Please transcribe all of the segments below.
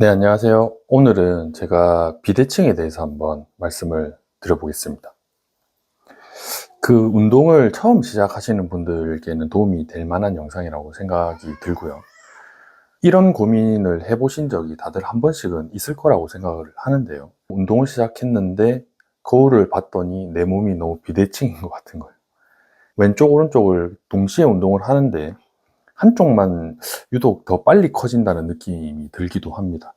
네, 안녕하세요. 오늘은 제가 비대칭에 대해서 한번 말씀을 드려보겠습니다. 그 운동을 처음 시작하시는 분들께는 도움이 될 만한 영상이라고 생각이 들고요. 이런 고민을 해보신 적이 다들 한 번씩은 있을 거라고 생각을 하는데요. 운동을 시작했는데 거울을 봤더니 내 몸이 너무 비대칭인 것 같은 거예요. 왼쪽, 오른쪽을 동시에 운동을 하는데 한쪽만 유독 더 빨리 커진다는 느낌이 들기도 합니다.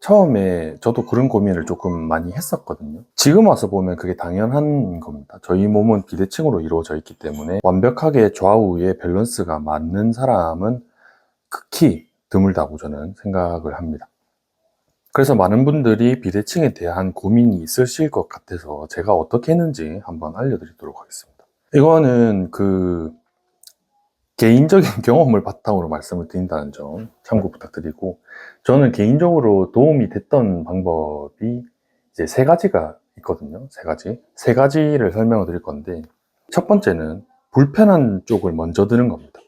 처음에 저도 그런 고민을 조금 많이 했었거든요. 지금 와서 보면 그게 당연한 겁니다. 저희 몸은 비대칭으로 이루어져 있기 때문에 완벽하게 좌우의 밸런스가 맞는 사람은 극히 드물다고 저는 생각을 합니다. 그래서 많은 분들이 비대칭에 대한 고민이 있으실 것 같아서 제가 어떻게 했는지 한번 알려드리도록 하겠습니다. 이거는 그 개인적인 경험을 바탕으로 말씀을 드린다는 점 참고 부탁드리고 저는 개인적으로 도움이 됐던 방법이 이제 세 가지가 있거든요. 세 가지. 세 가지를 설명을 드릴 건데 첫 번째는 불편한 쪽을 먼저 드는 겁니다.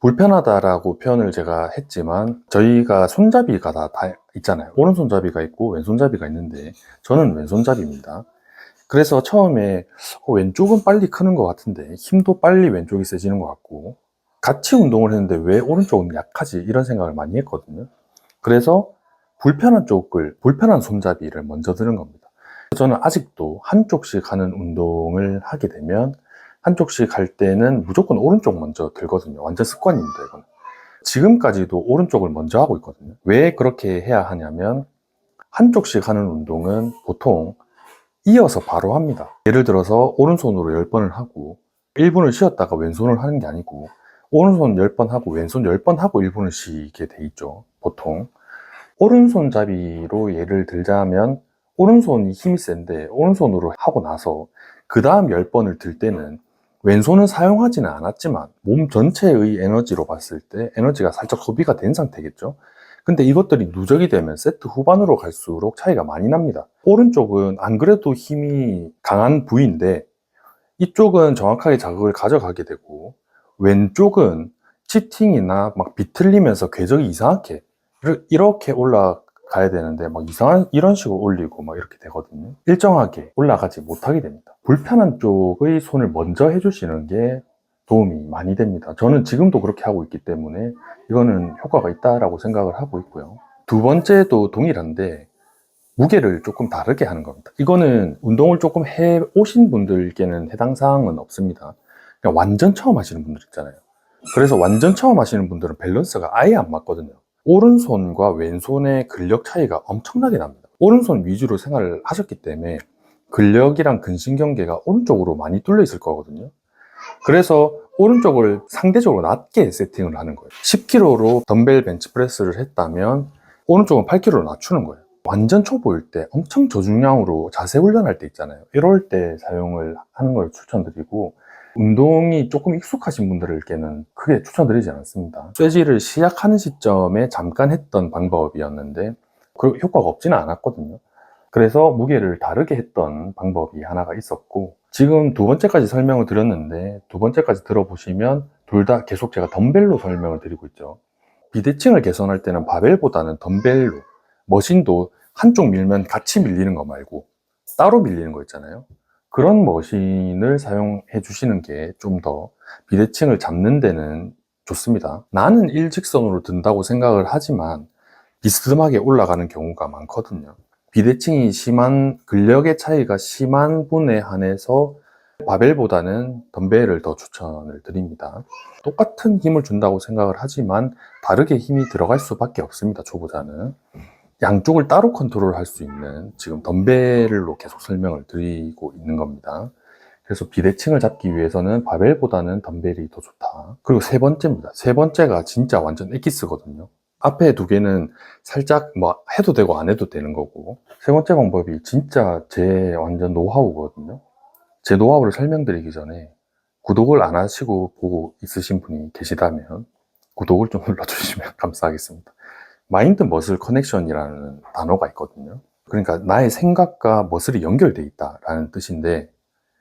불편하다라고 표현을 제가 했지만 저희가 손잡이가 다, 다 있잖아요. 오른손잡이가 있고 왼손잡이가 있는데 저는 왼손잡이입니다. 그래서 처음에 어, 왼쪽은 빨리 크는 것 같은데 힘도 빨리 왼쪽이 세지는 것 같고 같이 운동을 했는데 왜 오른쪽은 약하지 이런 생각을 많이 했거든요. 그래서 불편한 쪽을 불편한 손잡이를 먼저 드는 겁니다. 저는 아직도 한쪽씩 하는 운동을 하게 되면 한쪽씩 할 때는 무조건 오른쪽 먼저 들거든요. 완전 습관입니다, 이거는. 지금까지도 오른쪽을 먼저 하고 있거든요. 왜 그렇게 해야 하냐면 한쪽씩 하는 운동은 보통 이어서 바로 합니다. 예를 들어서 오른손으로 10번을 하고 1분을 쉬었다가 왼손을 하는 게 아니고 오른손 10번 하고 왼손 10번 하고 1분을 쉬게 돼 있죠. 보통. 오른손잡이로 예를 들자면 오른손이 힘이 센데 오른손으로 하고 나서 그 다음 10번을 들 때는 왼손은 사용하지는 않았지만 몸 전체의 에너지로 봤을 때 에너지가 살짝 소비가 된 상태겠죠. 근데 이것들이 누적이 되면 세트 후반으로 갈수록 차이가 많이 납니다. 오른쪽은 안 그래도 힘이 강한 부위인데 이쪽은 정확하게 자극을 가져가게 되고 왼쪽은 치팅이나 막 비틀리면서 궤적이 이상하게 이렇게 올라가야 되는데 막 이상한 이런 식으로 올리고 막 이렇게 되거든요. 일정하게 올라가지 못하게 됩니다. 불편한 쪽의 손을 먼저 해주시는 게 도움이 많이 됩니다. 저는 지금도 그렇게 하고 있기 때문에 이거는 효과가 있다라고 생각을 하고 있고요. 두 번째도 동일한데 무게를 조금 다르게 하는 겁니다. 이거는 운동을 조금 해 오신 분들께는 해당 사항은 없습니다. 그냥 완전 처음 하시는 분들 있잖아요. 그래서 완전 처음 하시는 분들은 밸런스가 아예 안 맞거든요. 오른손과 왼손의 근력 차이가 엄청나게 납니다. 오른손 위주로 생활을 하셨기 때문에 근력이랑 근신경계가 오른쪽으로 많이 뚫려 있을 거거든요. 그래서 오른쪽을 상대적으로 낮게 세팅을 하는 거예요. 10kg로 덤벨 벤치프레스를 했다면 오른쪽은 8kg로 낮추는 거예요. 완전 초보일 때 엄청 저중량으로 자세 훈련할 때 있잖아요. 이럴 때 사용을 하는 걸 추천드리고 운동이 조금 익숙하신 분들께는 크게 추천드리지 않습니다. 쇠질을 시작하는 시점에 잠깐 했던 방법이었는데 그 효과가 없지는 않았거든요. 그래서 무게를 다르게 했던 방법이 하나가 있었고 지금 두 번째까지 설명을 드렸는데 두 번째까지 들어보시면 둘 다 계속 제가 덤벨로 설명을 드리고 있죠. 비대칭을 개선할 때는 바벨보다는 덤벨로 머신도 한쪽 밀면 같이 밀리는 거 말고 따로 밀리는 거 있잖아요. 그런 머신을 사용해 주시는 게 좀 더 비대칭을 잡는 데는 좋습니다. 나는 일직선으로 든다고 생각을 하지만 비스듬하게 올라가는 경우가 많거든요. 비대칭이 심한 근력의 차이가 심한 분에 한해서 바벨보다는 덤벨을 더 추천을 드립니다. 똑같은 힘을 준다고 생각을 하지만 다르게 힘이 들어갈 수밖에 없습니다. 초보자는. 양쪽을 따로 컨트롤할 수 있는 지금 덤벨로 계속 설명을 드리고 있는 겁니다. 그래서 비대칭을 잡기 위해서는 바벨보다는 덤벨이 더 좋다. 그리고 세 번째입니다. 세 번째가 진짜 완전 엑기스거든요. 앞에 두 개는 살짝 뭐 해도 되고 안 해도 되는 거고 세 번째 방법이 진짜 제 완전 노하우거든요. 제 노하우를 설명드리기 전에 구독을 안 하시고 보고 있으신 분이 계시다면 구독을 좀 눌러주시면 감사하겠습니다. 마인드 머슬 커넥션이라는 단어가 있거든요. 그러니까 나의 생각과 머슬이 연결돼 있다라는 뜻인데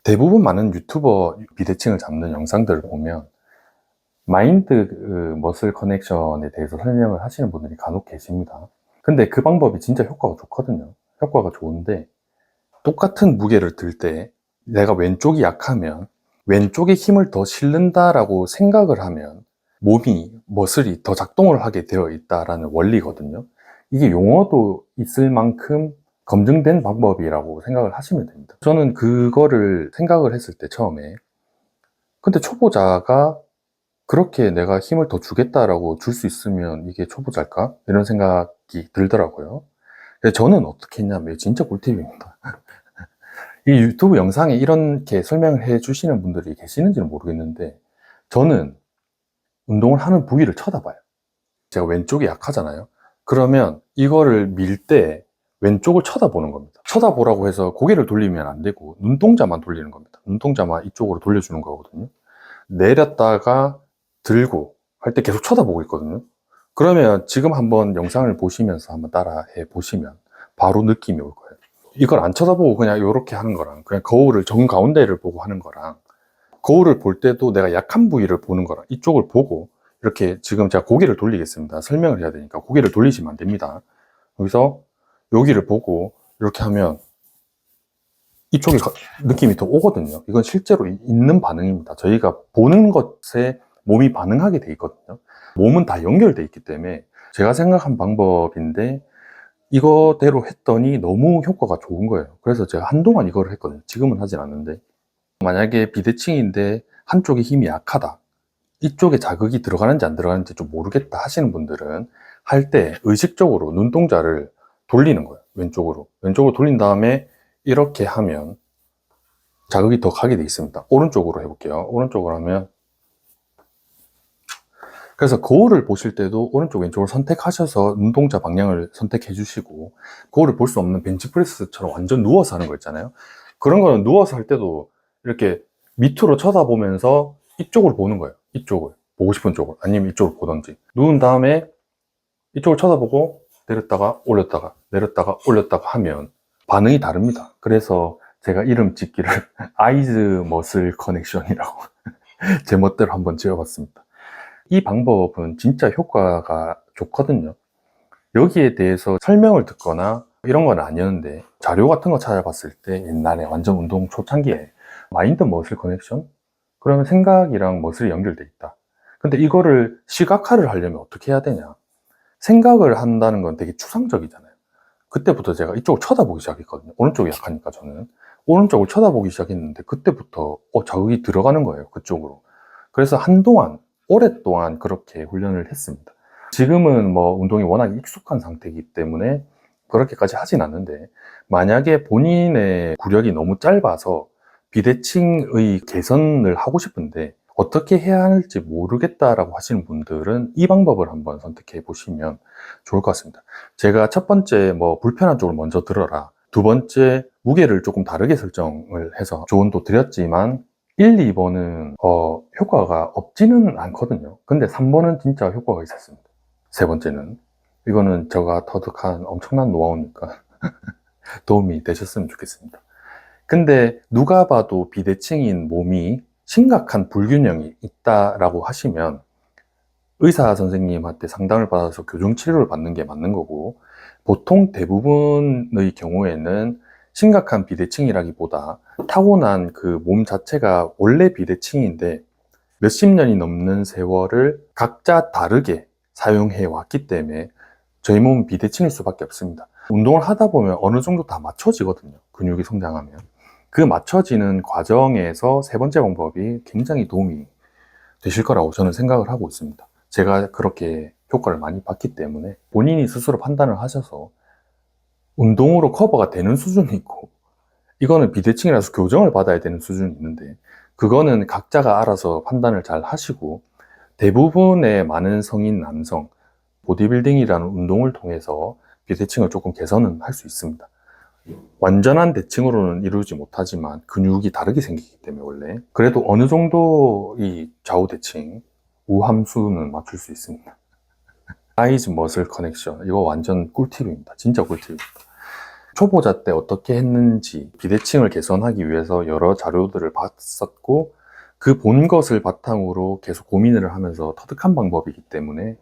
대부분 많은 유튜버 비대칭을 잡는 영상들을 보면 마인드 그, 머슬 커넥션에 대해서 설명을 하시는 분들이 간혹 계십니다. 근데 그 방법이 진짜 효과가 좋거든요. 효과가 좋은데 똑같은 무게를 들 때 내가 왼쪽이 약하면 왼쪽에 힘을 더 실는다라고 생각을 하면 몸이 머슬이 더 작동을 하게 되어 있다라는 원리거든요. 이게 용어도 있을 만큼 검증된 방법이라고 생각을 하시면 됩니다. 저는 그거를 생각을 했을 때 처음에 근데 초보자가 그렇게 내가 힘을 더 주겠다라고 줄 수 있으면 이게 초보자일까? 이런 생각이 들더라고요. 저는 어떻게 했냐면 진짜 꿀팁입니다. 이 유튜브 영상에 이렇게 설명을 해 주시는 분들이 계시는지는 모르겠는데 저는 운동을 하는 부위를 쳐다봐요. 제가 왼쪽이 약하잖아요. 그러면 이거를 밀 때 왼쪽을 쳐다보는 겁니다. 쳐다보라고 해서 고개를 돌리면 안 되고 눈동자만 돌리는 겁니다. 눈동자만 이쪽으로 돌려주는 거거든요. 내렸다가 들고 할 때 계속 쳐다보고 있거든요. 그러면 지금 한번 영상을 보시면서 한번 따라해 보시면 바로 느낌이 올 거예요. 이걸 안 쳐다보고 그냥 이렇게 하는 거랑 그냥 거울을 정 가운데를 보고 하는 거랑 거울을 볼 때도 내가 약한 부위를 보는 거랑 이쪽을 보고 이렇게 지금 제가 고개를 돌리겠습니다. 설명을 해야 되니까 고개를 돌리시면 안 됩니다. 여기서 여기를 보고 이렇게 하면 이쪽에 가- 느낌이 더 오거든요. 이건 실제로 이- 있는 반응입니다. 저희가 보는 것에 몸이 반응하게 돼 있거든요. 몸은 다 연결돼 있기 때문에 제가 생각한 방법인데 이거대로 했더니 너무 효과가 좋은 거예요. 그래서 제가 한동안 이거를 했거든요. 지금은 하진 않는데 만약에 비대칭인데 한쪽에 힘이 약하다. 이쪽에 자극이 들어가는지 안 들어가는지 좀 모르겠다 하시는 분들은 할 때 의식적으로 눈동자를 돌리는 거예요. 왼쪽으로. 왼쪽으로 돌린 다음에 이렇게 하면 자극이 더 가게 돼 있습니다. 오른쪽으로 해볼게요. 오른쪽으로 하면 그래서 거울을 보실 때도 오른쪽 왼쪽을 선택하셔서 눈동자 방향을 선택해 주시고 거울을 볼 수 없는 벤치프레스처럼 완전 누워서 하는 거 있잖아요. 그런 거는 누워서 할 때도 이렇게 밑으로 쳐다보면서 이쪽을 보는 거예요. 이쪽을. 보고 싶은 쪽을. 아니면 이쪽을 보던지. 누운 다음에 이쪽을 쳐다보고 내렸다가 올렸다가 내렸다가 올렸다가 하면 반응이 다릅니다. 그래서 제가 이름 짓기를 아이즈 머슬 커넥션이라고 제 멋대로 한번 지어봤습니다. 이 방법은 진짜 효과가 좋거든요. 여기에 대해서 설명을 듣거나 이런 건 아니었는데 자료 같은 거 찾아봤을 때 옛날에 완전 운동 초창기에 마인드 머슬 커넥션? 그러면 생각이랑 머슬이 연결돼 있다. 근데 이거를 시각화를 하려면 어떻게 해야 되냐? 생각을 한다는 건 되게 추상적이잖아요. 그때부터 제가 이쪽을 쳐다보기 시작했거든요. 오른쪽이 약하니까 저는. 오른쪽을 쳐다보기 시작했는데 그때부터 어, 자극이 들어가는 거예요. 그쪽으로. 그래서 한동안, 오랫동안 그렇게 훈련을 했습니다. 지금은 뭐 운동이 워낙 익숙한 상태이기 때문에 그렇게까지 하진 않는데 만약에 본인의 구력이 너무 짧아서 비대칭의 개선을 하고 싶은데 어떻게 해야 할지 모르겠다라고 하시는 분들은 이 방법을 한번 선택해 보시면 좋을 것 같습니다. 제가 첫 번째 뭐 불편한 쪽을 먼저 들어라. 두 번째 무게를 조금 다르게 설정을 해서 조언도 드렸지만 1, 2번은 어, 효과가 없지는 않거든요. 근데 3번은 진짜 효과가 있었습니다. 세 번째는 이거는 제가 터득한 엄청난 노하우니까 도움이 되셨으면 좋겠습니다. 근데 누가 봐도 비대칭인 몸이 심각한 불균형이 있다라고 하시면 의사 선생님한테 상담을 받아서 교정 치료를 받는 게 맞는 거고 보통 대부분의 경우에는 심각한 비대칭이라기보다 타고난 그 몸 자체가 원래 비대칭인데 몇십 년이 넘는 세월을 각자 다르게 사용해 왔기 때문에 저희 몸은 비대칭일 수밖에 없습니다. 운동을 하다 보면 어느 정도 다 맞춰지거든요. 근육이 성장하면. 그 맞춰지는 과정에서 세 번째 방법이 굉장히 도움이 되실 거라고 저는 생각을 하고 있습니다. 제가 그렇게 효과를 많이 봤기 때문에 본인이 스스로 판단을 하셔서 운동으로 커버가 되는 수준이 있고 이거는 비대칭이라서 교정을 받아야 되는 수준이 있는데 그거는 각자가 알아서 판단을 잘 하시고 대부분의 많은 성인 남성 보디빌딩이라는 운동을 통해서 비대칭을 조금 개선은 할 수 있습니다. 완전한 대칭으로는 이루지 못하지만 근육이 다르게 생기기 때문에 원래 그래도 어느 정도 이 좌우 대칭 우함수는 맞출 수 있습니다. 아이즈 머슬 커넥션 이거 완전 꿀팁입니다. 진짜 꿀팁입니다. 초보자 때 어떻게 했는지 비대칭을 개선하기 위해서 여러 자료들을 봤었고 그 본 것을 바탕으로 계속 고민을 하면서 터득한 방법이기 때문에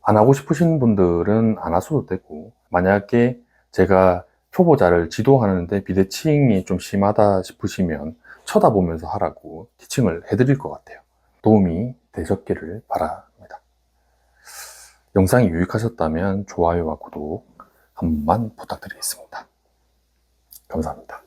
안 하고 싶으신 분들은 안 하셔도 되고, 만약에 제가 초보자를 지도하는데 비대칭이 좀 심하다 싶으시면 쳐다보면서 하라고 티칭을 해드릴 것 같아요. 도움이 되셨기를 바랍니다. 영상이 유익하셨다면 좋아요와 구독 한 번만 부탁드리겠습니다. 감사합니다.